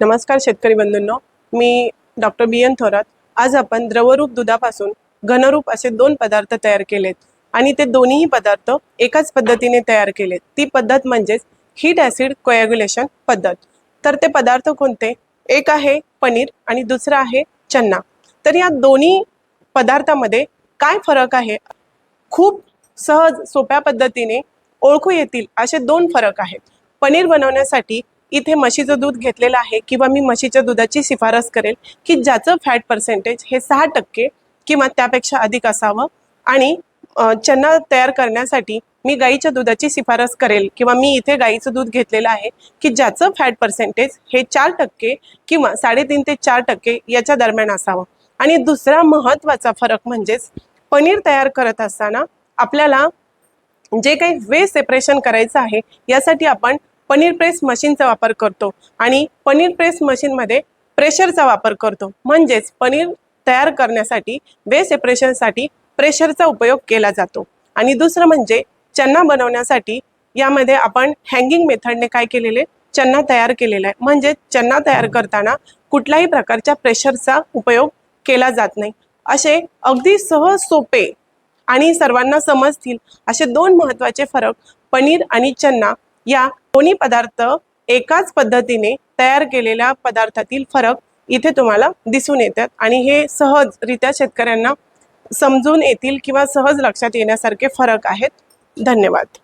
नमस्कार शेतकरी बंधूंनो. मी डॉक्टर बी एन थोरात. आज आपण द्रवरूप दुधापासून घनरूप असे दोन पदार्थ तयार केलेत आणि ते दोन्हीही पदार्थ एकाच पद्धतीने तयार केलेत. ती पद्धत म्हणजेच हीट ॲसिड कोॲग्युलेशन पद्धत. तर ते पदार्थ कोणते? एक आहे पनीर आणि दुसरं आहे चन्ना तर या दोन्ही पदार्थामध्ये काय फरक आहे? खूप सहज सोप्या पद्धतीने ओळखू येतील असे दोन फरक आहेत. पनीर बनवण्यासाठी इथे म्हशीचं दूध घेतलेलं आहे किंवा मी म्हशीच्या दुधाची शिफारस करेल की ज्याचं फॅट पर्सेंटेज हे सहा टक्के किंवा त्यापेक्षा अधिक असावं. आणि चन्ना चना तयार करण्यासाठी मी गाईच्या दुधाची शिफारस करेल किंवा मी इथे गाईचं दूध घेतलेलं आहे की ज्याचं फॅट पर्सेंटेज हे चार टक्के किंवा साडेतीन ते चार टक्के याच्या दरम्यान असावं. आणि दुसरा महत्त्वाचा फरक म्हणजेच पनीर तयार करत असताना आपल्याला जे काही वे सेपरेशन करायचं आहे यासाठी आपण पनीर प्रेस मशीनचा वापर करतो आणि पनीर प्रेस मशीनमध्ये प्रेशरचा वापर करतो. म्हणजेच पनीर तयार करण्यासाठी वे सेपरेशनसाठी प्रेशरचा उपयोग केला जातो. आणि दुसरं म्हणजे चन्ना बनवण्यासाठी यामध्ये आपण हँगिंग मेथडने काय केलेले? चन्ना तयार केलेला आहे. म्हणजे चन्ना तयार करताना कुठल्याही प्रकारच्या प्रेशरचा उपयोग केला जात नाही. असे अगदी सहज सोपे आणि सर्वांना समजतील असे दोन महत्त्वाचे फरक पनीर आणि चन्ना या दोन्ही पदार्थ एकाच पद्धतीने तयार केलेल्या पदार्थातील फरक इथे तुम्हाला दिसून येतात. आणि हे सहजरित्या शेतकऱ्यांना समजून येतील किंवा सहज लक्षात येण्यासारखे फरक आहेत. धन्यवाद.